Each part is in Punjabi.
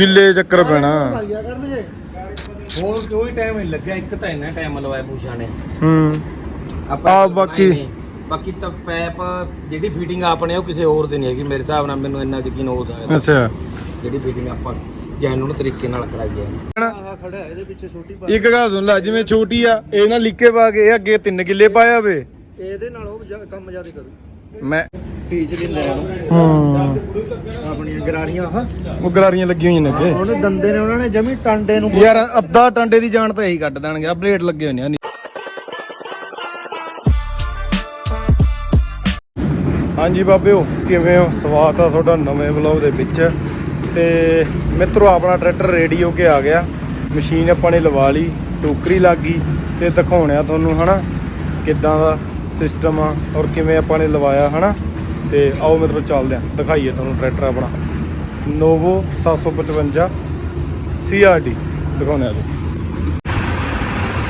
ਗਿੱਲੇ ਚੱਕਰ ਪੈਣਾ। ਕਰਨਗੇ। ਹੋਰ ਕੋਈ ਟਾਈਮ ਨਹੀਂ ਲੱਗਿਆ ਇੱਕ ਤਾਂ ਇੰਨਾ ਟਾਈਮ ਲਵਾਇਆ ਪੂਛਾ ਨੇ। ਹੂੰ। ਬਣਾਈ ਬਾਕੀ-। ਬਾਕੀ ਤਾਂ ਪੈਪ ਜਿਹੜੀ ਫਿਟਿੰਗ ਆਪਣੇ ਉਹ ਕਿਸੇ ਹੋਰ ਦੀ ਨਹੀਂ ਹੈਗੀ ਮੇਰੇ ਹਿਸਾਬ ਨਾਲ ਮੈਨੂੰ ਇੰਨਾ ਯਕੀਨ ਹੋ ਸਕਦਾ। ਅੱਛਾ। ਜਿਹੜੀ ਫਿਟਿੰਗ ਆਪਾਂ ਜੈਨੂਨ ਤਰੀਕੇ ਨਾਲ ਕਰਾਈ ਹੈ ਆਹ ਖੜਾ ਹੈ, ਇਹਦੇ ਪਿੱਛੇ ਛੋਟੀ ਪਾ ਇੱਕ ਗੱਲ ਸੁਣ ਲੈ ਜਿਵੇਂ ਛੋਟੀ ਆ ਇਹ ਨਾ ਲਿੱਕੇ ਪਾ ਕੇ ਇਹ ਅੱਗੇ ਤਿੰਨ ਗਿੱਲੇ ਪਾਇਆ ਵੇ ਇਹਦੇ ਨਾਲ ਉਹ ਕੰਮ ਜ਼ਿਆਦਾ ਕਰੂ। ਮੈਂ ਪੀਚ ਦਿੰਦੇ ਨੇ ਹੂੰ। ਆਪਣੀਆਂ ਗਰਾਰੀਆਂ ਆਹ ਉਹ ਗਰਾਰੀਆਂ ਲੱਗੀਆਂ ਹੋਈਆਂ ਨੇ ਅੱਗੇ। ਉਹਨੇ ਦੰਦੇ ਨੇ ਉਹਨਾਂ ਨੇ ਜਮੀ ਟਾਂਡੇ ਨੂੰ ਯਾਰ ਅੱਧਾ ਟਾਂਡੇ ਦੀ ਜਾਨ ਤਾਂ ਇਹੀ ਕੱਢ ਦੇਣਗੇ। ਆ ਬਲੇਡ ਲੱਗੇ ਹੋਏ ਨੇ ਆਹ ਹਾਂਜੀ ਬਾਬਿਓ ਕਿਵੇਂ ਹੋ? ਸਵਾਗਤ ਆ ਤੁਹਾਡਾ ਨਵੇਂ ਵਲੌਗ ਦੇ ਵਿੱਚ। ਤੇ ਮਿੱਤਰੋ ਆਪਣਾ ਟਰੈਕਟਰ ਰੇਡੀ ਹੋ ਕੇ ਆ ਗਿਆ। ਮਸ਼ੀਨ ਆਪਾਂ ਨੇ ਲਵਾ ਲਈ ਟੋਕਰੀ ਲੱਗ ਗਈ ਤੇ ਦਿਖਾਉਣਿਆ ਤੁਹਾਨੂੰ ਹਨਾ? ਕਿੱਦਾਂ ਦਾ ਸਿਸਟਮ ਆ ਔਰ ਕਿਵੇਂ ਆਪਾਂ ਨੇ ਲਵਾਇਆ ਹਨਾ? ਤੇ ਆਓ ਮਿੱਤਰੋ ਚੱਲਦੇ ਆ ਦਿਖਾਈਏ ਤੁਹਾਨੂੰ ਟਰੈਕਟਰ ਆਪਣਾ। ਨੋਵੋ 755 ਸੀਆਰਡੀ ਦਿਖਾਉਣੇ ਆ ਜੀ।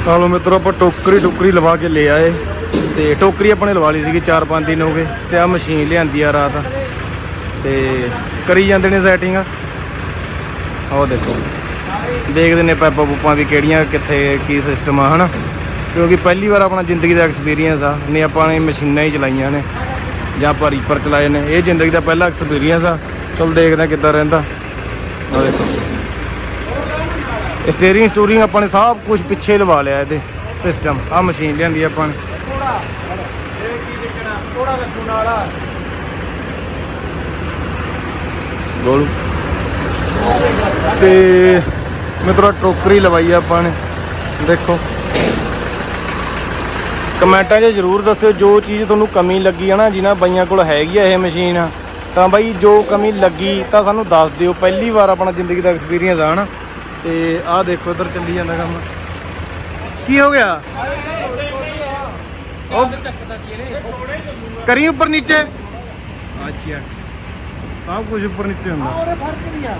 ਚਲੋ ਮਿੱਤਰੋ, ਆਪਾਂ ਟੋਕਰੀ ਟੋਕਰੀ ਲਵਾ ਕੇ ਲੈ ਆਏ। ਤੇ ਟੋਕਰੀ ਆਪਣੇ ਲਵਾ ਲਈ ਸੀਗੀ 4-5 ਦਿਨ ਹੋ ਗਏ। ਤੇ ਆ ਮਸ਼ੀਨ ਲਿਆਂਦੀ ਆ ਰਾਤ। ਤੇ ਕਰੀ ਜਾਂਦੇ ਨੇ ਸੈਟਿੰਗ ਆਓ ਦੇਖੋ, ਦੇਖਦੇ ਨੇ ਪੈਪਾ ਪੂਪਾਂ ਵੀ ਕਿਹੜੀਆਂ, ਕਿੱਥੇ ਕੀ ਸਿਸਟਮ ਆ, ਹਨਾ। ਕਿਉਂਕਿ ਪਹਿਲੀ ਵਾਰ ਆਪਣਾ ਜ਼ਿੰਦਗੀ ਦਾ ਐਕਸਪੀਰੀਅੰਸ ਆ, ਨਹੀਂ ਆਪਾਂ ਨੇ ਮਸ਼ੀਨਾਂ ਹੀ ਚਲਾਈਆਂ ਨੇ। ਜਾਂ ਆਪਾਂ ਰੀਪਰ ਚਲਾਏ ਨੇ। ਇਹ ਜ਼ਿੰਦਗੀ ਦਾ ਪਹਿਲਾ ਐਕਸਪੀਰੀਅੰਸ ਆ। ਚਲ ਦੇਖਦੇ ਆ ਕਿੱਦਾਂ ਰਹਿੰਦਾ। ਆ ਦੇਖੋ। ਸਟੀਅਰਿੰਗ ਸਟੂਰਿੰਗ ਆਪਾਂ ਨੇ ਸਭ ਕੁਝ ਪਿੱਛੇ ਲਵਾ ਲਿਆ ਇਹਦੇ ਸਿਸਟਮ ਆ ਮਸ਼ੀਨ ਲਿਆਂਦੀ ਆਪਾਂ ਨੇ। ਗੋਲ ਤੇ ਮਿੱਤਰੋ, ਟੋਕਰੀ ਲਵਾਈ ਆ ਆਪਾਂ ਨੇ। ਦੇਖੋ। ਕਮੈਂਟਾਂ 'ਚ ਜਰੂਰ ਦੱਸਿਓ ਜੋ ਚੀਜ਼ ਤੁਹਾਨੂੰ ਕਮੀ ਲੱਗੀ ਹੈ ਨਾ ਜਿਨ੍ਹਾਂ ਬਾਈਆਂ ਕੋਲ ਹੈਗੀ ਆ ਇਹ ਮਸ਼ੀਨ ਤਾਂ ਬਾਈ ਜੋ ਕਮੀ ਲੱਗੀ ਤਾਂ ਸਾਨੂੰ ਦੱਸ ਦਿਓ ਪਹਿਲੀ ਵਾਰ ਆਪਣਾ ਜ਼ਿੰਦਗੀ ਦਾ ਐਕਸਪੀਰੀਅੰਸ ਆ ਹਨਾ? ਤੇ ਆਹ ਦੇਖੋ ਇੱਧਰ ਚੱਲੀ ਜਾਂਦਾ ਕੰਮ। ਕੀ ਹੋ ਗਿਆ? ਉਹ ਕਰੀ ਉੱਪਰ ਨੀਚੇ? ਅੱਛਾ। ਸਭ ਕੁਝ ਉੱਪਰ ਨੀਚੇ ਹੁੰਦਾ। ਫ਼ਰਕ ਆ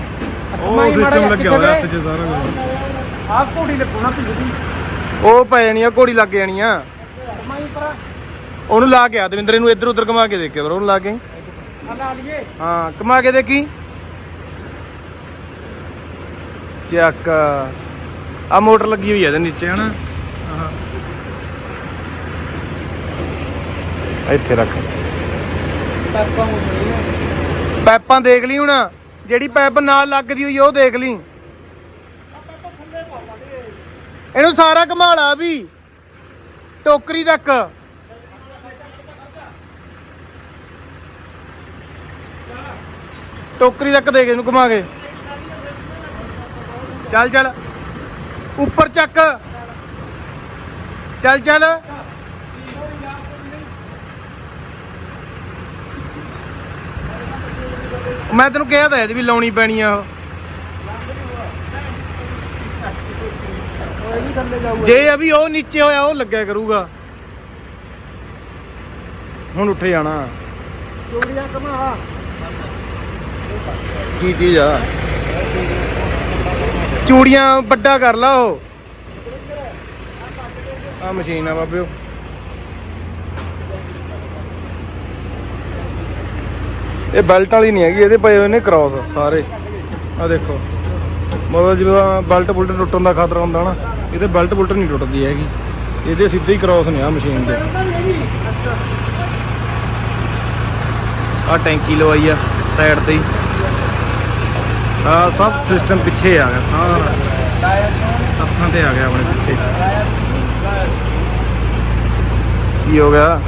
ਉਹ ਸਿਸਟਮ ਲੱਗਿਆ ਹੋਇਆ ਹੱਥ 'ਚ ਸਾਰਾ ਕੁਝ ਆਹ ਘੋੜੀ ਲੱਗੂ ਨਾ ਪਿੱਛੇ ਉਹ ਪੈ ਜਾਣੀ ਆ ਘੋੜੀ ਲੱਗ ਜਾਣੀ ਆ। ਉਹਨੂੰ ਲਾ ਕੇ ਆ, ਦਵਿੰਦਰ ਨੂੰ ਇੱਧਰ ਉੱਧਰ ਘੁਮਾ ਕੇ ਦੇਖਿਆ ਬਰੋ ਉਹਨੂੰ ਲਾ ਕੇ। ਹਾਂ, ਘੁਮਾ ਕੇ ਦੇਖੀ। ਚੱਕ। ਆ ਮੋਟਰ ਲੱਗੀ ਹੋਈ ਹੈ ਇਹਦੇ ਨੀਚੇ, ਹਨਾ? ਇੱਥੇ ਰੱਖ। ਪੈਪਾਂ ਦੇਖ ਲਈ ਹੁਣ। ਜਿਹੜੀ ਪੈਪ ਨਾਲ ਲੱਗਦੀ ਹੋਈ ਉਹ ਦੇਖ ਲਈ। ਇਹਨੂੰ ਸਾਰਾ ਘੁਮਾ ਲਾ ਵੀ। ਟੋਕਰੀ ਤੱਕ। ਟੋਕਰੀ ਤੱਕ ਦੇਖ ਇਹਨੂੰ ਘੁਮਾ ਕੇ। ਚੱਲ ਚੱਲ। ਉੱਪਰ ਚੱਕ। ਚੱਲ ਚੱਲ। ਮੈਂ ਤੈਨੂੰ ਕਿਹਾ ਤਾਂ ਇਹਦੀ ਵੀ ਲਾਉਣੀ ਪੈਣੀ ਆ ਉਹ। ਇਹ ਵੀ ਥੱਲੇ ਜਾਊਗਾ ਜੇ ਅਭੀ ਉਹ ਨੀਚੇ ਹੋਇਆ ਉਹ ਲੱਗਿਆ ਕਰੂਗਾ। ਹੁਣ ਉੱਠ ਜਾਣਾ। ਚੋੜੀਆਂ ਕਮਾ। ਕੀ ਚੀਜ਼ ਆ? ਚੂੜੀਆਂ ਵੱਡਾ ਕਰ ਲਾ ਉਹ। ਆ ਮਸ਼ੀਨ ਆ ਬਾਬਿਓ। ਇਹ ਬੈਲਟ ਵਾਲੀ ਨਹੀਂ ਹੈਗੀ ਇਹਦੇ ਪਏ ਹੋਏ ਨੇ ਕ੍ਰਾਸ ਸਾਰੇ। ਆ ਦੇਖੋ। ਮਤਲਬ ਜਦੋਂ ਬੈਲਟ ਬੁਲਟ ਟੁੱਟਣ ਦਾ ਖਤਰਾ ਹੁੰਦਾ ਨਾ, ਇਹਦੇ ਬੈਲਟ ਬੁਲਟ ਨਹੀਂ ਟੁੱਟਦੀ ਹੈਗੀ। ਇਹਦੇ ਸਿੱਧੇ ਹੀ ਕ੍ਰਾਸ ਨੇ ਆ ਮਸ਼ੀਨ ਦੇ। ਆ ਟੈਂਕੀ ਲਵਾਈ ਆ ਸਾਈਡ ਤੇ ਹੀ। ਆ ਸਭ ਸਿਸਟਮ ਪਿੱਛੇ ਆ ਗਿਆ, ਸਾਰਾ। ਹੱਥਾਂ ਤੇ ਆ ਗਿਆ ਆਪਣੇ ਪਿੱਛੇ। ਕੀ ਹੋ ਗਿਆ?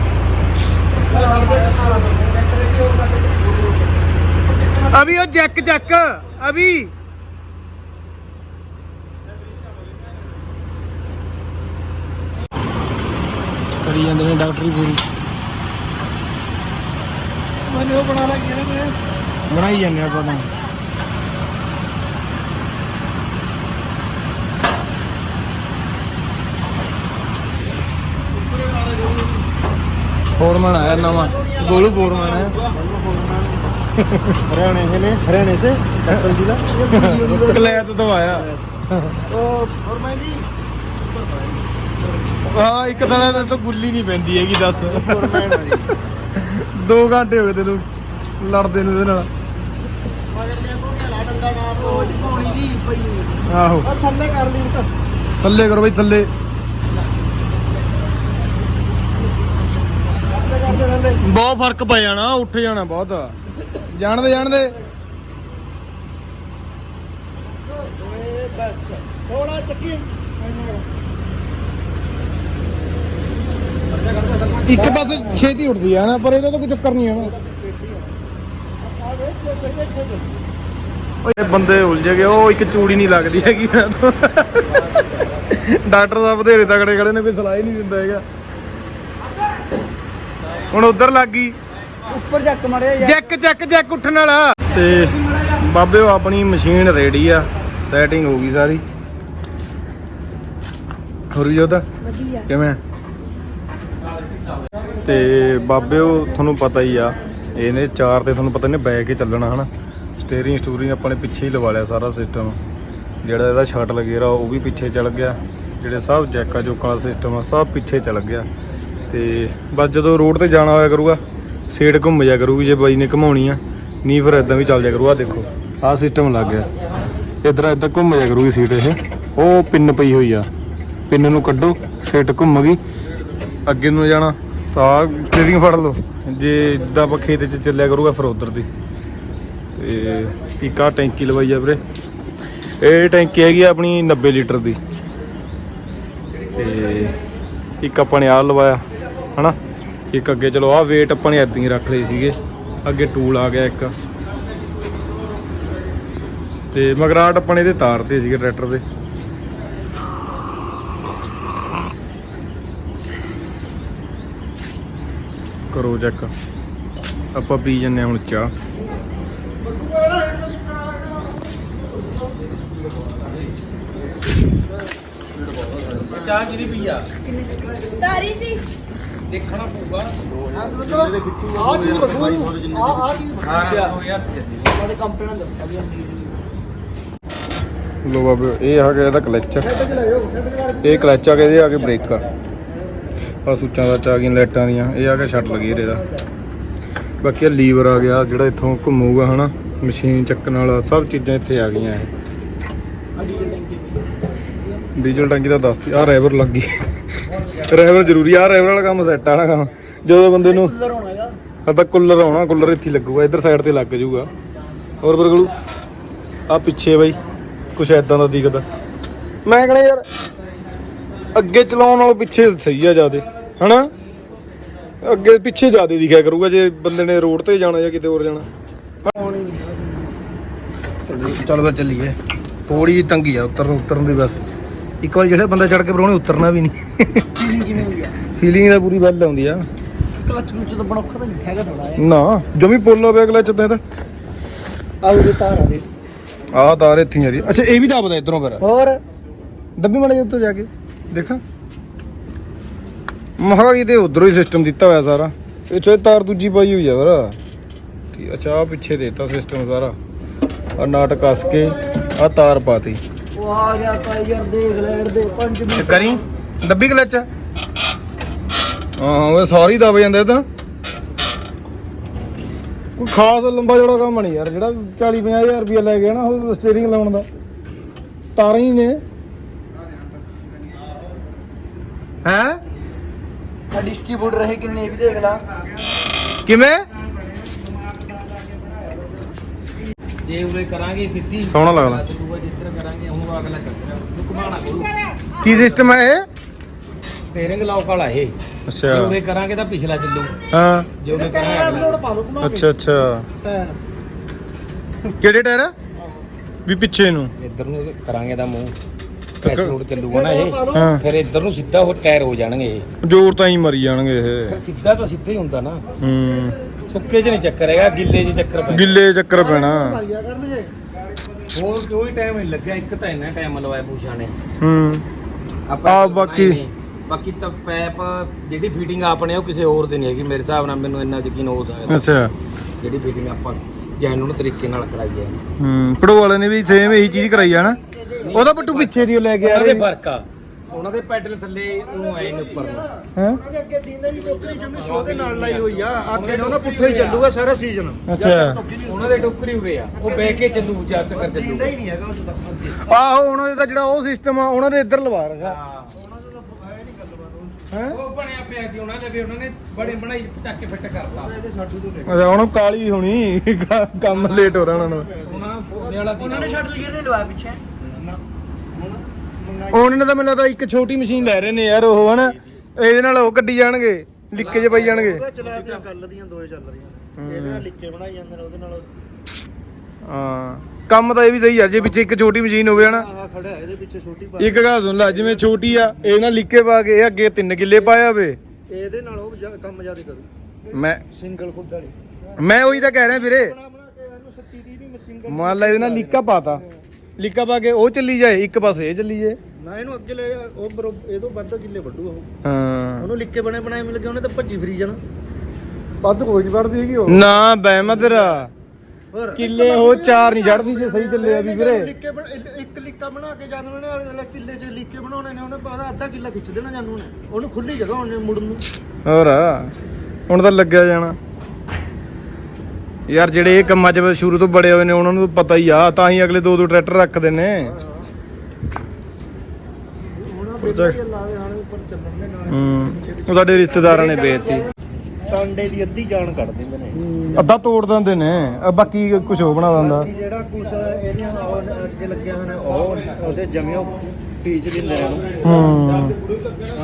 ਅਭੀ ਉਹ ਜੈਕ ਜੈਕ, ਅਭੀ। ਕਰੀ ਜਾਂਦੇ ਨੇ ਡਾਕਟਰੀ ਪੂਰੀ ਮੈਨੂੰ ਉਹ ਬਣਾ ਲਾ ਕੀ ਨੇ ਮੈਂ ਬਣਾਈ ਜਾਂਦੇ ਆਪਾਂ ਤਾਂ ਫੋਰਮਨ ਆਇਆ ਨਵਾਂ ਗੋਲੂ ਫੋਰਮਨ ਹੈ हरियाणा से ने हरियाणा से डॉक्टर जिला ਕਲੈਤ ਤੋਂ ਆਇਆ और और मैं भी ਹਾਂ ਇੱਕ ਦਿਨ ਤਾਂ ਤੂੰ ਗੁੱਲੀ ਨਹੀਂ ਪੈਂਦੀ ਹੈਗੀ ਦੱਸ। ਦੋ ਘੰਟੇ ਹੋ ਗਏ ਤੈਨੂੰ ਲੜਦੇ ਨੇ ਇਹਦੇ ਨਾਲ। ਆਹੋ। ਥੱਲੇ ਕਰ ਲਈ ਥੱਲੇ ਕਰੋ ਬਈ ਥੱਲੇ। ਬਹੁਤ ਫ਼ਰਕ ਪੈ ਜਾਣਾ ਉੱਠ ਜਾਣਾ ਬਹੁਤ। ਜਾਣਦੇ ਜਾਣਦੇ। ਥੋੜਾ ਚੱਕੀ। ਇੱਕ ਪਾਸੇ ਛੇਤੀ ਉੱਠਦੀ ਆ ਨਾ ਪਰ ਇਹਦਾ ਤਾਂ ਕੋਈ ਚੱਕਰ ਨਹੀਂ ਆਣਾ ਓਏ ਬੰਦੇ ਉਲਝ ਗਏ ਉਹ ਇੱਕ ਚੂੜੀ ਨਹੀਂ ਲੱਗਦੀ ਹੈਗੀ ਤੋਂ। ਡਾਕਟਰ ਸਾਹਿਬ ਬਥੇਰੇ ਤਗੜੇ ਖੜੇ ਨੇ ਕੋਈ ਸਲਾਹ ਹੀ ਨਹੀਂ ਦਿੰਦਾ ਹੈਗਾ। ਹੁਣ ਉਧਰ ਲੱਗ ਗਈ। ਉੱਪਰ ਜੱਕ ਮੜਿਆ ਜੈਕ ਜੈਕ ਜੈਕ ਉੱਠਣ ਵਾਲਾ। ਤੇ ਬਾਬੇ ਉਹ ਆਪਣੀ ਮਸ਼ੀਨ ਰੈਡੀ ਆ। ਸੈਟਿੰਗ ਹੋ ਗਈ ਸਾਰੀ। ਹੋਰ ਵੀ ਉਹਦਾ ਵਧੀਆ। ਕਿਵੇਂ? ਤੇ ਬਾਬੇ, ਉਹ ਤੁਹਾਨੂੰ ਪਤਾ ਹੀ ਆ, ਇਹਨੇ ਚਾਰ ਤੇ ਤੁਹਾਨੂੰ ਪਤਾ ਇਹਨੇ ਬੈ ਕੇ ਚੱਲਣਾ, ਹਨਾ? ਸਟੀਅਰਿੰਗ ਸਟੂਰਿੰਗ ਆਪਾਂ ਨੇ ਪਿੱਛੇ ਹੀ ਲਵਾ ਲਿਆ ਸਾਰਾ ਸਿਸਟਮ ਜਿਹੜਾ ਇਹਦਾ ਸ਼ਟ ਲਗੇਰਾ, ਉਹ ਵੀ ਪਿੱਛੇ ਚੱਲ ਗਿਆ। ਜਿਹੜੇ ਸਭ ਜੈਕਾ ਜੋਕਾਂ ਵਾਲਾ ਸਿਸਟਮ ਆ, ਸਭ ਪਿੱਛੇ ਚੱਲ ਗਿਆ। ਤੇ ਬਸ ਜਦੋਂ ਰੋਡ ਤੇ ਜਾਣਾ ਹੋਇਆ ਕਰੂਗਾ ਸੀਟ ਘੁੰਮ ਜਾ ਕਰੂਗੀ, ਜੇ ਬਾਈ ਨੇ ਘਮਾਉਣੀ ਆ। ਨਹੀਂ ਫਿਰ ਇਦਾਂ ਵੀ ਚੱਲ ਜਾ ਕਰੂ ਆ ਦੇਖੋ, ਆਹ ਸਿਸਟਮ ਲੱਗ ਗਿਆ। ਇਧਰ ਇਦਾਂ ਘੁੰਮ ਜਾ ਕਰੂਗੀ ਸੀਟ ਇਹ। ਉਹ ਪਿੰਨ ਪਈ ਹੋਈ ਆ। ਪਿੰਨ ਨੂੰ ਕੱਢੋ, ਸੀਟ ਘੁੰਮ ਗਈ। ਅੱਗੇ ਨੂੰ ਜਾਣਾ। ਤਾਂ ਸਟੀਅਰਿੰਗ ਫੜ ਲਓ। ਜੇ ਜਿੱਦਾਂ ਆਪਾਂ ਖੇਤ 'ਚ ਚੱਲਿਆ ਕਰੂਗਾ ਫਿਰ ਉਧਰ ਦੀ। ਤੇ ਇੱਕ ਆਹ ਟੈਂਕੀ ਲਵਾਈ ਆ ਵੀਰੇ। ਇਹ ਟੈਂਕੀ ਹੈਗੀ ਆ ਆਪਣੀ 90 ਲੀਟਰ ਦੀ। ਤੇ ਇੱਕ ਆਪਾਂ ਨੇ ਆਹ ਲਵਾਇਆ, ਹਨਾ? ਇੱਕ ਅੱਗੇ ਚਲੋ ਆਹ weight ਆਪਾਂ ਨੇ ਏਦਾਂ ਹੀ ਰੱਖ ਲਏ ਸੀਗੇ। ਅੱਗੇ ਟੂਲ ਆ ਗਿਆ ਇੱਕ। ਤੇ ਮਗਰਾਟ ਆਪਾਂ ਨੇ ਇਹਦੇ ਤਾਰ ਤੇ ਸੀਗੇ ਟਰੈਕਟਰ ਦੇ। ਕਰੋ ਚੈੱਕ। ਆਪਾਂ ਪੀ ਜੰਨੇ ਹੁਣ ਚਾਹ। ਚਾਹ ਕਿਹਦੀ ਪਈ ਆ? ਤਾਰੀ ਜੀ। ਦੇਖਣਾ ਪਊਗਾ। ਆ ਚੀਜ਼ ਬਖੂ ਆ ਆ ਚੀਜ਼ ਹਾਂ 2000 ਰੁਪਏ ਸਾਡੇ ਕੰਪਨੀ ਨੇ ਦੱਸਿਆ ਵੀ ਲੋ ਬਾਬੇ ਇਹ ਆ ਗਿਆ ਇਹਦਾ ਕਲਚ ਇਹ ਕਲਚ ਆ ਗਿਆ ਇਹਦੇ ਆ ਕੇ ਬ੍ਰੇਕਾਂ ਆ ਸੁੱਚਾਂ ਦਾ ਆ ਗਈਆਂ ਲਾਈਟਾਂ ਦੀਆਂ, ਇਹ ਆ ਕੇ ਛੱਟ ਲੱਗੀ ਇਹਦਾ ਬਾਕੀ ਲੀਵਰ ਆ ਗਿਆ, ਜਿਹੜਾ ਇੱਥੋਂ ਘੁੰਮੂਗਾ ਹਨਾ, ਮਸ਼ੀਨ ਚੱਕਣ ਵਾਲਾ, ਸਭ ਚੀਜ਼ਾਂ ਇੱਥੇ ਆ ਗਈਆਂ ਇਹ। ਡੀਜ਼ਲ ਟੈਂਕੀ ਦਾ ਦੱਸਤੀ ਆ ਰੈਵਰ ਲੱਗ ਗਈ। ਰੈਵਰ ਜ਼ਰੂਰੀ ਆ ਰੈਵਰ ਵਾਲਾ ਕੰਮ ਸੈੱਟ ਆ ਕੰਮ। ਜਦੋਂ ਬੰਦੇ ਨੂੰ ਅੰਦਰ ਤਾਂ ਕੁੱਲਰ ਆਉਣਾ, ਕੂਲਰ ਇੱਥੇ ਲੱਗੂਗਾ, ਇੱਧਰ ਸਾਈਡ ਤੇ ਲੱਗ ਜਾਊਗਾ। ਹੋਰ ਬਰਗਲੂ ਆ ਪਿੱਛੇ ਬਾਈ, ਕੁਛ ਐਦਾਂ ਦਾ ਦਿਖਦਾ। ਮੈਂ ਕਹਿੰਦਾ ਯਾਰ ਅੱਗੇ ਚਲਾਉਣ ਨਾਲੋਂ ਪਿੱਛੇ ਸਹੀ ਆ ਜਿਆਦੇ ਹਨਾ? ਅੱਗੇ ਪਿੱਛੇ ਜਿਆਦੇ ਦਿਖਿਆ ਕਰੂਗਾ ਜੇ ਬੰਦੇ ਨੇ ਰੋਡ ਤੇ ਜਾਣਾ ਜਾਂ ਕਿਤੇ ਹੋਰ ਜਾਣਾ। ਚੱਲ ਫਿਰ ਚੱਲੀਏ। ਥੋੜੀ ਜਿਹੀ ਤੰਗੀ ਆ ਉਤਰਨ ਉਤਰਨ ਦੀ ਬਸ। ਇੱਕ ਵਾਰ ਜਿਹੜਾ ਬੰਦਾ ਚੜ ਕੇ ਪਰੋਣੇ ਉਤਰਨਾ ਵੀ ਨਹੀਂ। ਫੀਲਿੰਗ ਕਿਵੇਂ ਹੋਈ ਆ? ਫੀਲਿੰਗ ਦਾ ਪੂਰੀ ਵੱਲ ਆਉਂਦੀ ਆ। ਕਲਚ ਨੂੰ ਤਾਂ ਬਣੌਖਾ ਤਾਂ ਨਹੀਂ ਹੈਗਾ ਥੋੜਾ ਨਾ ਜਮੀ ਪੋਲਾ ਪਿਆ ਅਗਲਾ ਚੱਦਾਂ ਤਾਂ। ਆ ਉਹਦੇ ਤਾਰ ਆ ਦੇ। ਆਹ ਤਾਰ ਇੱਥੇ ਹੀ ਆ ਰਹੀ ਅੱਛਾ ਇਹ ਵੀ ਦੱਬਦਾ ਇਧਰੋਂ ਫਿਰ। ਹੋਰ? ਦੱਬੀ ਮੜਾ ਉੱਤੋਂ ਜਾ ਕੇ। ਦੇਖਾਂ। ਮਹਾ ਇਹਦੇ ਉਧਰੋਂ ਹੀ ਸਿਸਟਮ ਦਿੱਤਾ ਹੋਇਆ ਸਾਰਾ। ਇਹ ਚੋਂ ਤਾਰ ਦੂਜੀ ਪਾਈ ਹੋਈ ਆ ਫਿਰ ਠੀਕ ਅੱਛਾ ਆ ਪਿੱਛੇ ਦੇਤਾ ਸਿਸਟਮ ਸਾਰਾ। ਆ ਨਾਟ ਕੱਸ ਕੇ ਆ ਤਾਰ ਪਾਤੀ ਉਹ ਆ ਗਿਆ ਤਾਂ ਯਾਰ ਦੇਖ ਲੈ ਦੇ 5 ਮਿੰਟ। ਕਰੀ। ਦੱਬੀ ਕਲਚ। ਹਾਂ ਉਹ ਸਾਰੀ ਦਬ ਜਾਂਦੇ ਇਹ ਤਾਂ। ਕੋਈ ਖਾਸ ਲੰਬਾ ਜੋੜਾ ਕੰਮ ਨਹੀਂ ਯਾਰ। ਜਿਹੜਾ 40 50000 ਰੁਪਏ ਲੈ ਗਿਆ ਨਾ ਉਹ ਸਟੀਅਰਿੰਗ ਲਾਉਣ ਦਾ। ਤਾਰਾਂ ਹੀ ਨੇ। ਹੈ? ਆ ਡਿਸਟ੍ਰੀਬਿਊਟਰ ਰਹੇ ਕਿੰਨੇ ਇਹ ਵੀ ਦੇਖ ਲਾ। ਕਿਵੇਂ? ਜੇ ਉਰੇ ਕਰਾਂਗੇ ਸਿੱਧੀ ਸੋਹਣਾ ਲੱਗਦਾ। ਚੱਲੂਗਾ ਜਿੱਧਰ ਕਰਾਂਗੇ ਹੁਣ ਅਗਲਾ ਚੱਕਰ ਲੁਕਮਾਣਾ ਕੋਲ ਕੀ ਸਿਸਟਮ ਹੈ ਇਹ? ਸਟੀਅਰਿੰਗ ਲੌਕ ਵਾਲਾ ਇਹ। ਜੇ ਉਰੇ ਕਰਾਂਗੇ ਤਾਂ ਪਿਛਲਾ ਚੱਲੂ। ਹਾਂ। ਜੇ ਉਰੇ ਕਰਾਂਗੇ ਅਗਲਾ ਪਾ ਲਓ ਘੁਮਾ ਕੇ। ਅੱਛਾ ਅੱਛਾ। ਟਾਇਰ। ਕਿਹੜੇ ਟਾਇਰ ਵੀ ਪਿੱਛੇ ਨੂੰ। ਇੱਧਰ ਨੂੰ ਕਰਾਂਗੇ ਤਾਂ ਮੂੰਹ। ਐਸ ਰੋਡ ਚੱਲੂਗਾ ਨਾ ਇਹ। ਹਾਂ। ਫਿਰ ਇੱਧਰ ਨੂੰ ਸਿੱਧਾ ਉਹ ਟਾਇਰ ਹੋ ਜਾਣਗੇ ਇਹ। ਜ਼ੋਰ ਤਾਂ ਹੀ ਮਰੀ ਜਾਣਗੇ ਇਹ। ਫਿਰ ਸਿੱਧਾ ਤਾਂ ਸਿੱਧਾ ਹੀ ਹੁੰਦਾ ਨਾ। ਹੂੰ। ਸੁੱਕੇ 'ਚ ਨਹੀਂ ਚੱਕਰ ਹੈਗਾ ਗਿੱਲੇ 'ਚ ਚੱਕਰ ਪੈ ਗਿੱਲੇ ਚੱਕਰ ਪੈਣਾ। ਮਾਰੀਆ ਕਰਨਗੇ। ਹੋਰ ਕੋਈ ਟਾਈਮ ਨਹੀਂ ਲੱਗਿਆ ਇੱਕ ਤਾਂ ਇੰਨਾ ਟਾਈਮ ਲਵਾਇਆ ਪੂਛਾ ਨੇ। ਹੂੰ। ਆਪਾਂ ਆਹ ਕੋਈ ਬਾਕੀ- ਬਣਾਈ ਨਹੀਂ। ਬਾਕੀ ਤਾਂ ਪੈਪ ਜਿਹੜੀ ਫਿਟਿੰਗ ਆਪਣੇ ਉਹ ਕਿਸੇ ਹੋਰ ਦੀ ਨਹੀਂ ਹੈਗੀ। ਮੇਰੇ ਹਿਸਾਬ ਨਾਲ ਮੈਨੂੰ ਇੰਨਾ ਯਕੀਨ ਹੋ ਸਕਦਾ। ਅੱਛਾ। ਜਿਹੜੀ ਫਿਟਿੰਗ ਆਪਾਂ ਜੈਨੂਨ ਤਰੀਕੇ ਨਾਲ ਕਰਾਈ ਹੈ। ਹੂੰ। ਪੜੋ ਵਾਲੇ ਨੇ ਵੀ ਸੇਮ ਇਹੀ ਚੀਜ਼ ਕਰਾਈ ਆ ਨਾ। ਉਹਦਾ ਪੱਟੂ ਪਿੱਛੇ ਦੀ ਉਹ ਲੈ ਕੇ ਆ ਉਹਦੇ ਰਹੇ। ਫ਼ਰਕ ਆ। ਉਹਨਾਂ ਦੇ ਪੈਡਲ ਥੱਲੇ ਉਹ ਐ ਨੇ ਉੱਪਰ ਨੂੰ। ਹੈ? ਉਹਦੇ ਅੱਗੇ ਦੀਂਦੇ ਵੀ ਟੋਕਰੀ ਜਮੀ ਸ਼ੋਅ ਦੇ ਨਾਲ ਲਾਈ ਹੋਈ ਆ। ਅੱਗੇ ਨੇ ਉਹਨਾਂ ਪੁੱਠਾ ਹੀ ਚੱਲੂਗਾ ਸਾਰਾ ਸੀਜ਼ਨ ਅੱਛਾ। ਉਹਨਾਂ ਦੇ ਟੋਕਰੀ ਉਰੇ ਆ। ਉਹ ਬਹਿ ਕੇ ਚੱਲੂ ਜਦ ਤੱਕ ਚੱਲੂ ਦੀਂਦਾ ਹੀ ਨਹੀਂ ਹੈਗਾ ਉਸ ਦਾ। ਆਹੋ ਉਹਨਾਂ ਦੇ ਤਾਂ ਜਿਹੜਾ ਉਹ ਸਿਸਟਮ ਆ ਉਹਨਾਂ ਦੇ ਇੱਧਰ ਲਵਾ ਰੱਖਿਆ। ਹਾਂ। ਹੈ ਉਹ ਬਣਿਆ ਪਿਆ ਕਿ ਉਹਨਾਂ ਦੇ ਵੀ ਉਹਨਾਂ ਨੇ ਬੜੇ ਬਣਾਈ ਚੱਕ ਕੇ ਫਿੱਟ ਕਰਤਾ। ਇਹਦੇ ਸਾਡੂ ਤੋਂ ਲੈ ਅੱਛਾ ਹੁਣ ਕਾਲੀ ਹੋਣੀ। ਕੰਮ ਲੇਟ ਹੋ ਰਿਹਾ ਉਹਨਾਂ ਨੂੰ। ਉਹਨਾਂ ਉਹਦੇ ਵਾਲਾ ਦੀ ਉਹਨਾਂ ਨੇ ਸ਼ਟਲ ਗਿਰ ਨਹੀਂ ਲਵਾਇਆ ਪਿੱਛੇ। ਨਾ ਹੁਣ ਮੰਗਾਈ ਉਹਨਾਂ ਨੇ ਤਾਂ ਮੈਨੂੰ ਲੱਗਦਾ ਇੱਕ ਛੋਟੀ ਮਸ਼ੀਨ ਲੈ ਰਹੇ ਨੇ ਯਾਰ ਉਹ ਹਨਾ। ਇਹਦੇ ਨਾਲ ਉਹ ਕੱਢੀ ਜਾਣਗੇ ਲਿੱਕੇ ਜੇ ਪਈ ਜਾਣਗੇ। ਉਹ ਚਲਾ ਦੀਆਂ ਕੱਲ ਦੀਆਂ ਦੋਏ ਚੱਲ ਰਹੀਆਂ ਨੇ। ਇਹਦੇ ਨਾਲ ਲਿੱਕੇ ਬਣਾਈ ਜਾਂਦੇ ਨੇ ਉਹਦੇ ਨਾਲ ਹਾਂ ਕੰਮ ਤਾਂ ਇਹ ਵੀ ਸਹੀ ਯਾਰ ਜੇ ਪਿੱਛੇ ਇੱਕ ਛੋਟੀ ਮਸ਼ੀਨ ਹੋਵੇ ਹਨਾ। ਆਹ ਖੜਾ ਹੈ, ਇਹਦੇ ਪਿੱਛੇ ਛੋਟੀ ਪਾ ਇੱਕ ਗੱਲ ਸੁਣ ਲੈ ਜਿਵੇਂ ਛੋਟੀ ਆ ਇਹ ਨਾਲ ਲਿੱਕੇ ਪਾ ਕੇ ਇਹ ਅੱਗੇ 3 ਕਿੱਲੇ ਪਾਇਆ ਵੇ ਇਹਦੇ ਨਾਲ ਉਹ ਜ਼ਿਆ- ਕੰਮ ਜ਼ਿਆਦਾ ਕਰੂ। ਮੈਂ ਸਿੰਗਲ ਖੁੱਡ ਵਾਲੀ। ਮੈਂ ਉਹੀ ਤਾਂ ਕਹਿ ਰਿਹਾ ਵੀਰੇ। ਬਣਾ ਬਣਾ ਕੇ ਇਹਨੂੰ 70 ਦੀ ਵੀ ਸਿੰਗਲ ਮੰਨ ਲੈ ਇਹਦੇ ਨਾਲ ਲਿੱਕਾ ਪਾਤਾ। ਲਿੱਕਾ ਪਾ ਕੇ ਉਹ ਚੱਲੀ ਜਾਏ ਇੱਕ ਪਾਸੇ ਇਹ ਚੱਲੀ ਜਾਏ। ਨਾ ਇਹਨੂੰ ਅੱਗੇ ਲੈ ਜਾ, ਉਹ ਬਰੋ ਇਹ ਤੋਂ ਵੱਧ ਕਿੱਲੇ ਵੱਢੂ ਉਹ। ਹਾਂ। ਉਹਨੂੰ ਲਿੱਕੇ ਬਣੇ ਬਣਾਏ ਮਿਲ ਗਏ ਉਹਨੇ ਤਾਂ ਭੱਜੀ ਫਰੀ ਜਾਣਾ। ਵੱਧ ਕੋਈ ਨਹੀਂ ਵੱਢਦੀ ਹੈਗੀ ਉਹ। ਨਾ ਬਹਿਮਦਰ ਹੋਰ ਕਿੱਲੇ ਉਹ ਚਾਰ ਨਹੀਂ ਚੜਦੀ ਜੇ ਸਹੀ ਚੱਲੇ ਆ ਵੀ ਵੀਰੇ। ਲਿੱਕੇ ਬਣ- ਇੱਕ- ਇੱਕ ਲਿੱਕਾ ਬਣਾ ਕੇ ਜਾਨੂ ਨੇ ਵਾਲੇ ਦੇ ਕਿੱਲੇ 'ਚ ਲਿੱਕੇ ਬਣਾਉਣੇ ਨੇ ਉਹਨੇ ਬਾਅਦ ਅੱਧਾ ਕਿੱਲਾ ਖਿੱਚ ਦੇਣਾ ਜਾਨੂ ਨੇ ਉਹਨੂੰ। ਖੁੱਲੀ ਜਗ੍ਹਾ ਉਹਨੇ ਮੁੜਨ ਨੂੰ। ਹੋਰ ਹੁਣ ਤਾਂ ਲੱਗਿਆ ਜਾਣਾ। ਯਾਰ ਜਿਹੜੇ ਇਹ ਕੰਮਾਂ 'ਚ ਸ਼ੁਰੂ ਤੋਂ ਬੜੇ ਹੋਏ ਨੇ ਉਹਨਾਂ ਨੂੰ ਪਤਾ ਹੀ ਆ ਤਾਂ ਹੀ ਅਗਲੇ ਦੋ ਦੋ ਟਰੈਕਟਰ ਰੱਖਦੇ ਨੇ। ਹੀ ਸਾਡੇ ਰਿਸ਼ਤੇਦਾਰਾਂ ਨੇ ਵੇਚਤੀ ਟਾਂਡੇ ਦੀ ਅੱਧੀ ਜਾਨ ਕੱਢ ਦਿੰਦੇ ਨੇ। ਅੱਧਾ ਤੋੜ ਦਿੰਦੇ ਨੇ ਬਾਕੀ ਕੁਝ ਹੋ ਬਣਾ ਦਿੰਦਾ। ਜਿਹੜਾ ਕੁਛ ਇਹਦੀਆਂ ਅੱਗੇ ਲੱਗਿਆ ਹੋਇਆ ਨੇ ਉਹ ਉਹਦੇ ਜਮਿਓ ਪੀਚ ਦਿੰਦੇ ਨੇ ਉਹਨੂੰ। ਹੂੰ।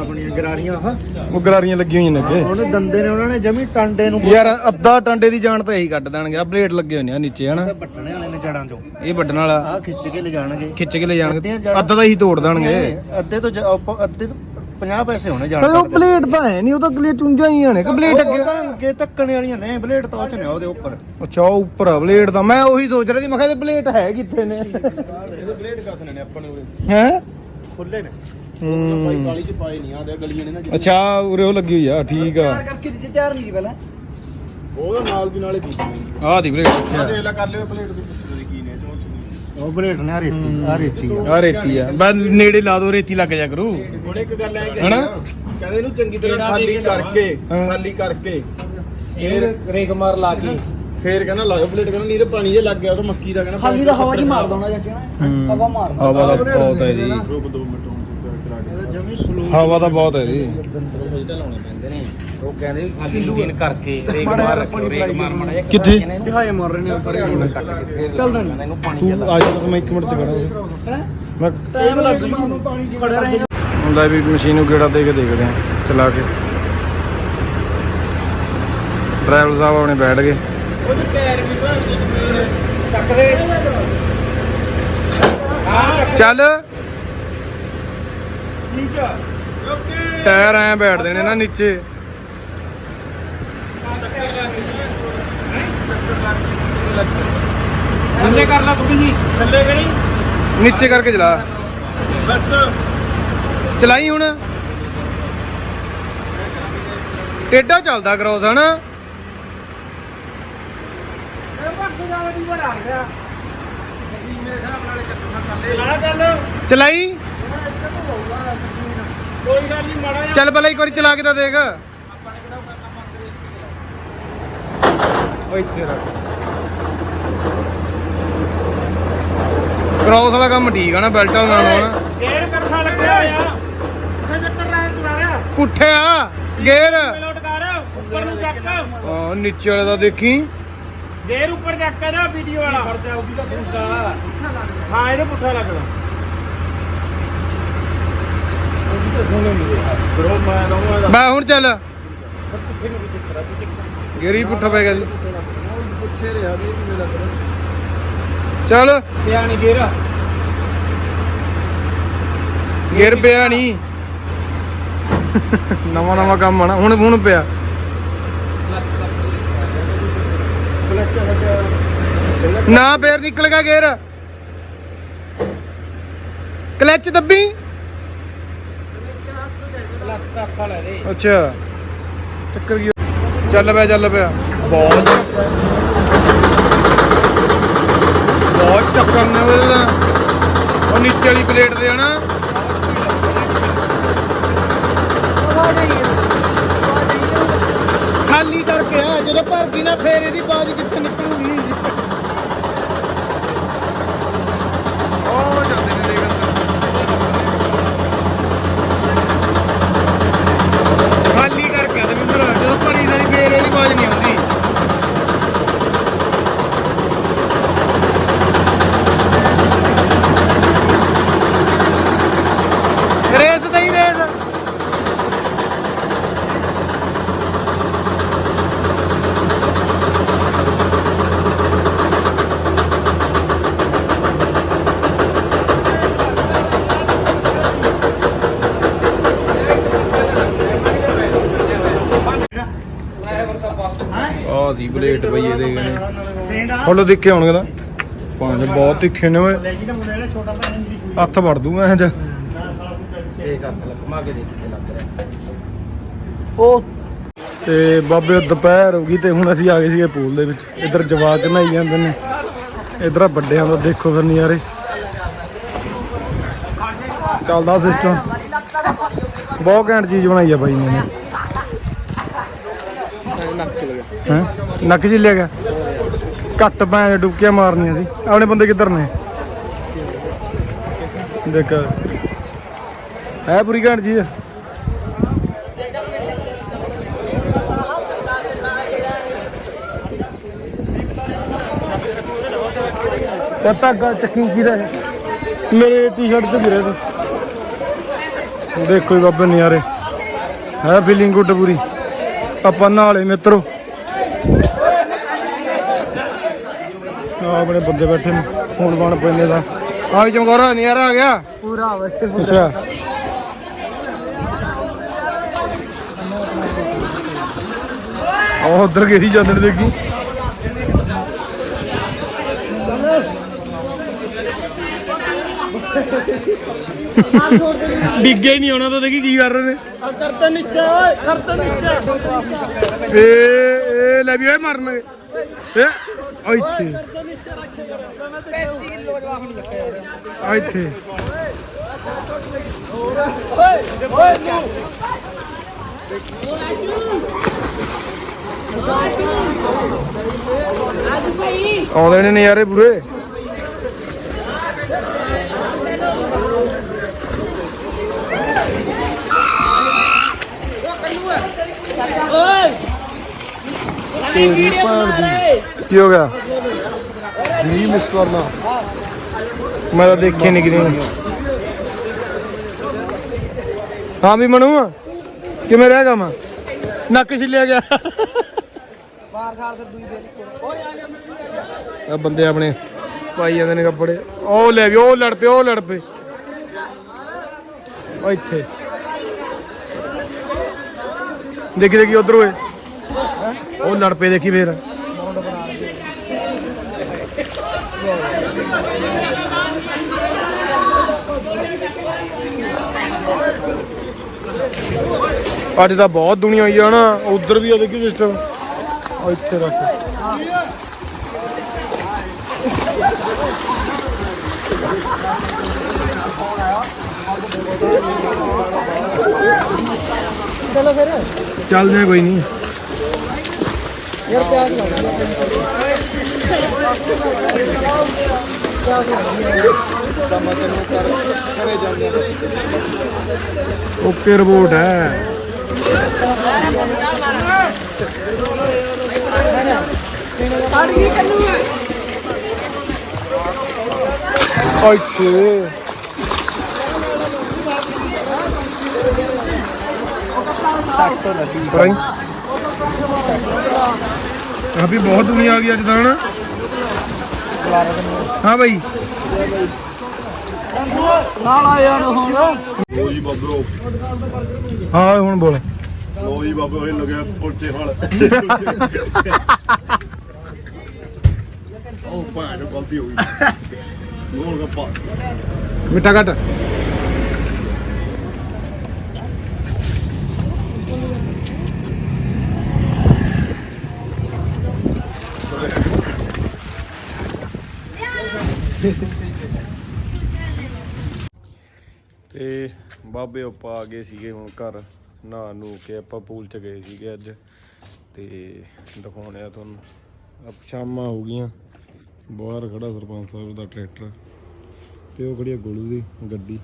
ਆਪਣੀਆਂ ਗਰਾਰੀਆਂ ਆਹ। ਉਹ ਗਰਾਰੀਆਂ ਲੱਗੀਆਂ ਹੋਈਆਂ ਨੇ ਅੱਗੇ। ਉਹਨੇ ਦੰਦੇ ਨੇ ਉਹਨਾਂ ਨੇ ਜਮੀ ਟਾਂਡੇ ਨੂੰ ਯਾਰ ਅੱਧਾ ਟਾਂਡੇ ਦੀ ਜਾਨ ਤਾਂ ਇਹੀ ਕੱਢ ਦੇਣਗੇ। ਆ ਬਲੇਡ ਲੱਗੇ ਹੋਣੇ ਆ ਨੀਚੇ ਹਨਾ? ਬੱਟਣੇ ਵਾਲੇ ਨੇ ਜੜਾਂ ਚੋਂ। ਇਹ ਵੱਢਣ ਵਾਲਾ। ਆਹ ਖਿੱਚ ਕੇ ਲੈ ਜਾਣਗੇ ਖਿੱਚ ਕੇ ਲੈ ਜਾਣਗੇ ਅੱਧਾ ਤਾਂ ਹੀ ਤੋੜ ਦੇਣਗੇ। ਅੱਧੇ ਤੋਂ ਜ- ਆਪਾਂ- ਅੱਧੇ ਤੋਂ 50 ਪੈਸੇ ਹੋਣੇ ਜਾਣ ਪਰ ਉਹ ਪਲੇਟ ਤਾਂ ਹੈ ਨਹੀਂ ਉਹ ਤਾਂ ਅਗਲੇ ਚੁੰਝਾਂ ਹੀ ਨੇ। ਕਿ ਪਲੇਟ ਅੱਗੇ ਅੱਗੇ ਧੱਕਣ ਵਾਲੀਆਂ ਨੇ। ਬਲੇਡ ਤਾਂ ਉਹ ਚ ਨੇ ਉਹਦੇ ਉੱਪਰ। ਅੱਛਾ ਉਹ ਉੱਪਰ ਆ ਪਲੇਟ ਤਾਂ। ਮੈਂ ਉਹੀ ਸੋਚ ਰਿਹਾ ਸੀ ਮੈਂ ਕਿਹਾ ਇਹ ਪਲੇਟ ਹੈ ਕਿੱਥੇ ਨੇ? ਬਲੇਡ ਕੱਸ ਨੇ ਆਪਾਂ ਨੇ ਹੈ? ਖੁੱਲੇ ਨੇ। ਹੂੰ। ਕਾਲੀ ਚ ਪਾਏ ਨਹੀਂ ਆਦੇ ਗਲੀਆਂ ਨੇ ਨਾ ਅੱਛਾ ਉਰੇ ਉਹ ਲੱਗੀ ਹੋਈ ਆ ਠੀਕ ਆ। ਕਰਕੇ ਦਿੱਤੇ ਤਿਆਰ ਨਹੀਂ ਪਹਿਲਾਂ। ਉਹਦਾ ਨਾਲ ਦੀ ਨਾਲੇ ਪੀਤੀ ਆਹ ਦੀ ਪਲੇਟ ਅੱਛਾ। ਲੈ ਕਰ ਲਿਓ ਪਲੇਟ ਦੀ ਪੁੱਛਦੇ ਕੀ ਨੇ ਉਹ ਬਲੇਡ ਨੇ ਆ ਰੇਤੀ ਆ ਰੇਤੀ ਆ। ਆ ਰੇਤੀ ਆ। ਬਸ ਨੇੜੇ ਲਾ ਦੋ ਰੇਤੀ ਲੱਗ ਜਾ ਕਰੂ। ਹੁਣ ਇੱਕ ਗੱਲ ਐ ਹਨਾ? ਕਹਿੰਦੇ ਇਹਨੂੰ ਚੰਗੀ ਤਰ੍ਹਾਂ ਖਾਲੀ ਦੇਖ? ਕਰਕੇ ਹਾਂ। ਖਾਲੀ ਕਰਕੇ। ਇਹ ਰੇਕ ਮਾਰ ਲਾ ਕੇ। ਫੇਰ ਕਹਿੰਦਾ ਲਾਓ ਪਲੇਟ ਕਹਿੰਦਾ ਨਹੀਂ ਤੇ ਪਾਣੀ ਜੇ ਲੱਗ ਗਿਆ ਉਹ ਮੱਕੀ ਦਾ ਕਹਿੰਦਾ ਖਾਲੀ ਦਾ ਹਵਾ ਜੀ ਮਾਰ ਦੋਣਾ ਜਾਂ ਹਵਾ ਮਾਰ ਹਵਾ ਦਾ ਬਹੁਤ ਹੈ ਜੀ। ਰੁਕ 2 ਮਿੰਟ ਹੁਣ ਕੇ ਜਮੀ ਸਲੋ ਹਵਾ ਤਾਂ ਬਹੁਤ ਹੈ ਜੀ। ਤਾਂ ਲਾਉਣੇ ਪੈਂਦੇ ਨੇ। ਉਹ ਕਹਿੰਦੇ ਵੀ ਖਾਲੀ ਮਸ਼ੀਨ ਕਰਕੇ ਰੇਕ ਮਾਰ ਰੱਖਿਓ ਰੇਕ ਮਾਰ ਮਾੜਾ ਜਿਹਾ ਕਿੱਥੇ? ਦਿਖਾਏ ਮਾਰ ਰਹੇ ਨੇ ਉੱਪਰ ਕੱਟ ਕੇ ਫੇਰ ਚੱਲਦਾ ਨਹੀਂ ਇਹਨੂੰ ਪਾਣੀ ਤੂੰ ਜਿਹਾ ਆ ਜਾ ਤਾਂ ਮੈਂ ਇੱਕ ਮਿੰਟ ਚ ਕਰਾਂ ਹੈ? ਮੈਂ ਟਾਈਮ ਲੱਗ ਜੂ। ਨੂੰ ਪਾਣੀ ਖੜਾ ਰਹੇ ਹੁੰਦਾ ਵੀ ਮਸ਼ੀਨ ਨੂੰ ਗੇੜਾ ਦੇ ਕੇ ਦੇਖਦੇ ਆ ਚਲਾ ਕੇ। ਡਰਾਈਵਰ ਸਾਹਿਬ ਆਪਣੇ ਬੈਠ ਗਏ। ਉਹਦੇ ਟਾਇਰ ਵੀ ਭਾਜੀ ਜ਼ਮੀਨ ਚੱਕ ਦੇ ਹਾਂ ਚੱਲ। ਠੀਕ ਆ। ਟਾਇਰ ਐ ਬੈਠਦੇ ਨੇ ਨਾ ਨੀਚੇ। ਥੱਲੇ ਕਰ ਲਾ ਕੁੜੀ ਜੀ। ਥੱਲੇ ਕਰੀ। ਨੀਚੇ ਕਰਕੇ ਚਲਾ। ਬਸ। ਚਲਾਈ ਹੁਣ। ਟੇਡਾ ਚੱਲਦਾ ਕਰੋਸ ਹਨਾ? ਚਲਾਈ ਕੋਈ ਗੱਲ ਨਹੀਂ ਮਾੜਾ ਚੱਲ ਪਹਿਲਾਂ ਇੱਕ ਵਾਰੀ ਚਲਾ ਕੇ ਤਾਂ ਦੇਖ। ਓਏ ਇੱਥੇ ਰੱਖ ਕ੍ਰੋਸ ਵਾਲਾ ਕੰਮ ਠੀਕ ਆ ਨਾ ਬੈਲਟ ਵਾਲਾ ਨਾਲ ਹੋਣਾ। ਗੇਰ ਕਰਖਾ ਲੱਗਿਆ ਆ ਚੱਕਰ ਲਾਇਆ ਤੂੰ ਰਿਹਾ ਪੁੱਠੇ ਆ ਗੇਰ ਕਰ ਉੱਪਰ ਨੂੰ ਚੱਕ। ਆ ਨੀਚੇ ਵਾਲੇ ਦਾ ਦੇਖੀ। ਗੇਰ ਉੱਪਰ ਚੱਕ ਇਹਦਾ ਵੀਡੀਓ ਵਾਲਾ। ਫੜਦਾ ਉਹਦੀ ਤਾਂ ਸੁਣਦਾ ਹਾਂ ਇਹਦੇ ਪੁੱਠਾ ਲੱਗਦਾ। ਬ్రో ਮੈਂ ਦਊਂਗਾ ਬਾ ਹੁਣ ਚੱਲ। ਗੇਰੀ ਪੁੱਠਾ ਪੈ ਗਿਆ। ਜੀ ਪੁੱਛੇ ਰਿਹਾ ਵੀ ਇਹ ਮੇਰਾ ਕਰੋ ਚੱਲ। ਪਿਆ ਨਹੀਂ ਗੇਰ। ਗੇਰ ਪਿਆ ਨਹੀਂ ਨਵਾਂ ਨਵਾਂ ਕੰਮ ਆਣਾ ਹੁਣ ਹੁਣ ਪਿਆ। ਨਾ ਫੇਰ ਨਿਕਲ ਗਿਆ ਗੇਰ। ਕਲੱਚ ਦੱਬੀ? ਅੱਛਾ। ਚੱਕਰ ਚੱਲ ਪਿਆ ਚੱਲ ਪਿਆ। ਬਹੁਤ। ਬਹੁਤ ਚੱਕਰ ਨੇ ਉਹਦੇ ਉਹ ਨੀਚੇ ਵਾਲੀ ਪਲੇਟ ਦੇ ਹਨਾ ਖਾਲੀ ਕਰਕੇ ਆ ਜਦੋਂ ਭਰਦੀ ਨਾ ਫੇਰ ਇਹਦੀ ਬਾਜ ਕਿੱਥੇ ਨਿਕਲੂਗੀ ਉਹ ਜਾਂਦੇ ਨੇ ਦੇਖ ਅੰਦਰ ਖਾਲੀ ਕਰਕੇ ਆ ਦਵਿੰਦਰ ਜਦੋਂ ਭਰੀ ਜਾਣੀ ਫੇਰ ਇਹਦੀ ਬਾਜ ਨਹੀਂ ਆਉਂਦੀ ਰੇਸ ਤੇ ਹੀ ਰੇਸ ਆਹ ਦੀ ਬਲੇਡ ਪਈ ਇਹਦੇ ਗਨੇ ਫੁੱਲ ਦੇਖੇ ਹੋਣਗੇ ਨਾ। ਪੰਜ ਬਹੁਤ ਤਿੱਖੇ ਨੇ ਓਏ। ਹੱਥ ਵੜ ਦੂੰਗਾ ਇਹ ਚ ਦੇਖ ਹੱਥ ਲਕਮਾ ਕੇ ਦੇਖ ਕਿੱਥੇ ਲੱਗ ਰਿਹਾ। ਉਹ ਤੇ ਬਾਬੇ ਦੁਪਹਿਰ ਹੋ ਗਈ ਤੇ ਹੁਣ ਅਸੀਂ ਆ ਗਏ ਸੀਗੇ ਪੂਲ ਦੇ ਵਿੱਚ। ਇੱਧਰ ਜਵਾਕ ਨਹਾਈ ਜਾਂਦੇ ਨੇ। ਇੱਧਰ ਆ ਵੱਡਿਆਂ ਦਾ ਦੇਖੋ ਫਿਰ ਨਜ਼ਾਰੇ। ਚੱਲਦਾ ਸਿਸਟਮ ਬਹੁਤ ਘੈਂਟ ਚੀਜ਼ ਬਣਾਈ ਆ ਬਾਈ ਨੇ। ਹੈਂ? ਨੱਕ ਚ ਲਿਆ ਗਿਆ? ਘੱਟ ਭੈਣ ਡੁੱਕੀਆਂ ਮਾਰਨੀਆਂ ਸੀ। ਆਪਣੇ ਬੰਦੇ ਕਿੱਧਰ ਨੇ? ਦੇਖ। ਹੈ ਪੂਰੀ ਘੈਂਟ ਚੀਜ਼। ਤੇ ਧਾਗਾ ਚੱਕੀ ਕੀ ਦਾ। ਮੇਰੇ ਟੀ-ਸ਼ਰਟ ਤੇ ਗਿਰੇ ਤੇ। ਦੇਖੋ ਜੀ ਬਾਬੇ ਨਜ਼ਾਰੇ ਹੈ ਫੀਲਿੰਗ ਗੁੱਡ ਪੂਰੀ। ਆਪਾਂ ਨਾਲੇ ਮਿੱਤਰੋ। ਆ ਆਪਣੇ ਬੰਦੇ ਬੈਠੇ ਨੇ ਫੋਨ ਬਣ ਪੈਂਦੇ ਦਾ। ਆ ਵੀ ਚਮਕੌਰਾ ਨਜ਼ਾਰਾ ਆ ਗਿਆ। ਪੂਰਾ ਵੇ ਅੱਛਾ। ਉਹ ਉਧਰ ਗੇਰੀ ਜਾਂਦੇ ਨੇ ਦੇਖੀ। ਡਿੱਗੇ ਨਹੀਂ ਆਉਣਾ ਤਾਂ ਦੇਖੀ ਕੀ ਕਰ ਰਹੇ ਨੇ। ਕਰਤਾ ਨੀਚੇ ਓਏ ਕਰਤਾ ਨੀਚੇ। ਏ ਏ ਲੈ ਵੀ ਓਏ ਮਰਨਗੇ। ਏ ਇੱਥੇ। ਇੱਥੇ। ਆਉਂਦੇ ਨੇ ਨਜ਼ਾਰੇ ਪੂਰੇ। ਤੇਰੀ ਭੈਣ ਦੀ। ਕੀ ਹੋ ਗਿਆ? ਜੀ ਮਿਸ ਕਰਨਾ। ਮੈਂ ਤਾਂ ਦੇਖੇ ਨਹੀਂ ਕਿਤੇ। ਹਾਂ ਵੀ ਮਨੂ ਕਿਵੇਂ ਰਹਿ ਕੰਮ ਨੱਕ ਛਿੱਲਿਆ ਗਿਆ। ਆ ਬੰਦੇ ਆਪਣੇ ਪਾਈ ਜਾਂਦੇ ਨੇ ਕੱਪੜੇ। ਉਹ ਲੈ ਵੀ ਉਹ ਲੜ ਪਏ ਉਹ ਲੜ ਪਏ। ਉਹ ਇੱਥੇ। ਦੇਖੀ ਦੇਖੀ ਉਧਰ ਓਏ। ਉਹ ਲੜ ਪਏ ਦੇਖੀ ਫੇਰ। ਅੱਜ ਤਾਂ ਬਹੁਤ ਦੁਨੀਆ ਆਈ ਆ ਨਾ, ਉਧਰ ਵੀ ਆ ਦੇਖੀ ਸਿਸਟਮ ਆ ਇੱਥੇ ਰੱਖ। ਚਲੋ ਫਿਰ ਚੱਲਦੇ ਆ ਕੋਈ ਨਹੀਂ ਯਾਰ ਪਿਆਸ ਲੱਗ ਗਈ ਓਕੇ, ਰਿਪੋਰਟ ਹੈ। ਇੱਥੇ ਪਰਾਈ ਅਭੀ ਬਹੁਤ ਦੁਨੀਆ ਆ ਗਈ ਅੱਜ ਤਾਂ ਹਾਂ ਭਾਈ ਨਾਲ ਯਾਰ ਹੁਣ। ਲੋ ਜੀ ਬਾਬਿਓ ਹਾਂ ਹੁਣ ਬੋਲ। ਲੋ ਜੀ ਬਾਬਿਓ ਇਹ ਲੱਗਿਆ ਕੁਲਚੇ ਹਾਲ ਉਹ ਭਾਣ ਗਲਤੀ ਹੋ ਗਈ। ਹੋਰ ਗੱਪਾ ਮਿੱਠਾ ਘੱਟ। ਤੇ ਬਾਬੇ ਆਪਾਂ ਆ ਗਏ ਸੀਗੇ ਹੁਣ ਘਰ, ਨਹਾ ਨੂੰ ਕੇ ਆਪਾਂ ਪੂਲ ਚ ਗਏ ਸੀਗੇ ਅੱਜ ਤੇ ਦਿਖਾਉਣੇ ਆ ਤੁਹਾਨੂੰ। ਅਬ ਸ਼ਾਮਾਂ ਹੋ ਗਈਆਂ, ਬਾਹਰ ਖੜਾ ਸਰਪੰਚ ਸਾਹਿਬ ਦਾ ਟਰੈਕਟਰ ਤੇ ਉਹ ਖੜੀ ਆ ਗੋਲੂ ਦੀ ਗੱਡੀ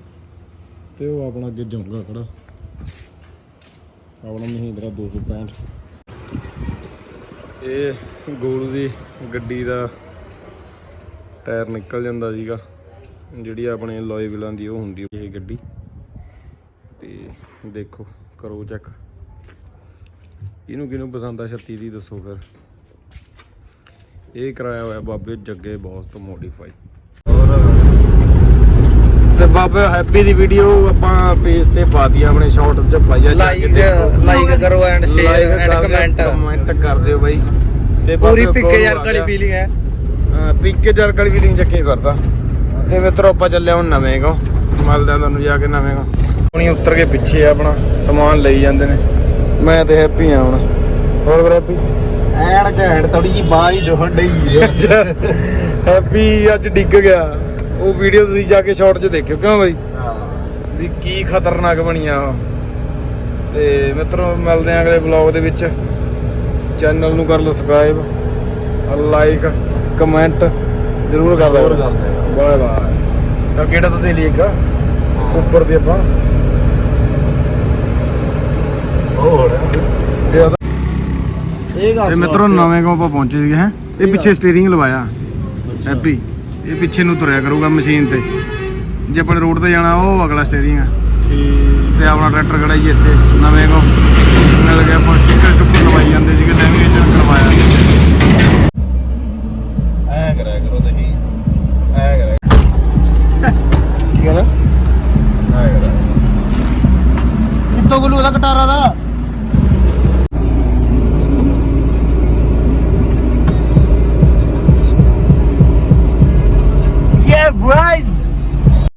ਤੇ ਉਹ ਆਪਣਾ ਅੱਗੇ ਜੰਗਾ ਖੜਾ। ਆਪਣਾ ਮਹਿੰਦਰਾ 265 ਇਹ ਗੋਲੂ ਦੀ ਗੱਡੀ ਦਾ ਟਾਇਰ ਨਿਕਲ ਜਾਂਦਾ ਸੀਗਾ। ਜਿਹੜੀ ਆਪਣੇ ਲੋਏ ਵਿਲਾਂ ਦੀ ਉਹ ਹੁੰਦੀ ਇਹ ਗੱਡੀ। ਤੇ ਦੇਖੋ ਕਰੋ ਚੈੱਕ ਇਹਨੂੰ ਕਿਹਨੂੰ ਪਸੰਦ ਆ 36 ਦੀ ਦੱਸੋ ਫਿਰ। ਇਹ ਕਰਾਇਆ ਹੋਇਆ ਬਾਬੇ ਜੱਗੇ ਬੌਸ ਤੋਂ ਮੋਡੀਫਾਈ ਤੇ ਬਾਬੇ ਹੈਪੀ ਦੀ ਵੀਡੀਓ ਆਪਾਂ ਪੇਜ ਤੇ ਪਾਤੀ ਆਪਣੇ ਸ਼ਾਰਟ ਚ ਪਾਈਆ Like- like ਕਰੋ and share and comment। Comment ਕਰ ਦਿਓ ਬਾਈ। ਤੇ ਪੂਰੀ ਪਿੱਕੇ ਯਾਰ ਗਿਆ। ਫੀਲਿੰਗ ਹੈ। ਪਿੱਕੇ ਜਰ ਕਾਲੀ ਫੀਲਿੰਗ ਚੱਕੀ ਕਰਦਾ। ਤੇ ਮਿੱਤਰੋ ਆਪਾਂ ਚੱਲੇ ਹੁਣ ਨਵੇਂ ਕੋ। ਮਿਲਦੇ ਆ ਤੁਹਾਨੂੰ ਜਾ ਕੇ ਨਵੇਂ ਕੋ। ਹੁਣੀ ਉੱਤਰ ਕੇ ਪਿੱਛੇ ਆ ਆਪਣਾ ਸਮਾਨ ਲਈ ਜਾਂਦੇ ਨੇ। ਮੈਂ ਤੇ ਹੈਪੀ ਆ ਹੁਣ। ਹੋਰ ਵੀਰੇ ਹੈਪੀ ਐਨ ਘੈਂਟ ਥੋੜੀ ਜੀ ਬਾਹ ਹੀ। ਡੋਹਣ ਡਈ ਹੈਪੀ ਅੱਜ ਡਿੱਗ ਗਿਆ। ਉਹ ਵੀਡੀਓ ਤੁਸੀਂ ਜਾ ਕੇ ਸ਼ਾਰਟ 'ਚ ਦੇਖਿਓ ਕਿਉਂ ਬਾਈ? ਵੀ ਕੀ ਖਤਰਨਾਕ ਬਣੀਆਂ ਉਹ। ਤੇ ਮਿੱਤਰੋ ਮਿਲਦੇ ਆਂ ਅਗਲੇ ਵਲੌਗ ਦੇ ਵਿੱਚ। ਚੈਨਲ ਨੂੰ ਕਰ ਲਓ ਸਬਸਕ੍ਰਾਈਬ ਲਾਈਕ ਕਮੈਂਟ ਜ਼ਰੂਰ ਕਰ ਦਿਓ। Bye bye. ਤਾਂ ਕਿਹੜਾ ਤਾਂ ਦੇ ਲਈ ਇੱਕ। ਉੱਪਰ ਦੀ ਆਪਾਂ। ਹੋਰ ਇਹ ਗਾ ਤੇ ਮਿੱਤਰੋ ਨਵੇਂ ਕੋ ਆਪਾਂ ਪਹੁੰਚੇ ਸੀਗੇ ਹੈ? ਇਹ ਪਿੱਛੇ ਸਟੀਅਰਿੰਗ ਲਵਾਇਆ। ਹੈਪੀ ਇਹ ਪਿੱਛੇ ਨੂੰ ਤੁਰਿਆ ਕਰੂਗਾ ਮਸ਼ੀਨ ਤੇ। ਜੇ ਆਪਣੇ ਰੋਡ ਤੇ ਜਾਣਾ ਉਹ ਅਗਲਾ ਸਟੀਅਰਿੰਗ ਆ। ਤੇ ਆਪਣਾ ਟਰੈਕਟਰ ਖੜਾ ਜੀ ਇੱਥੇ ਨਵੇਂ ਕੋ ਮਿਲ ਗਿਆ ਆਪਾਂ। ਸਟicker ਚੁੱਕ ਲਵਾਈ ਜਾਂਦੇ ਸੀਗੇ ਨੈਵੀਗੇਸ਼ਨ ਕਰਵਾਇਆ ਐ ਕਰਿਆ ਕਰੋ ਤੁਸੀਂ। ਠੀਕ ਹੈ ਨਾ ਕਿੱਥੋਂ ਗੁੱਲੂ ਦਾ ਕਟਾਰਾ ਦਾ Yeah, right.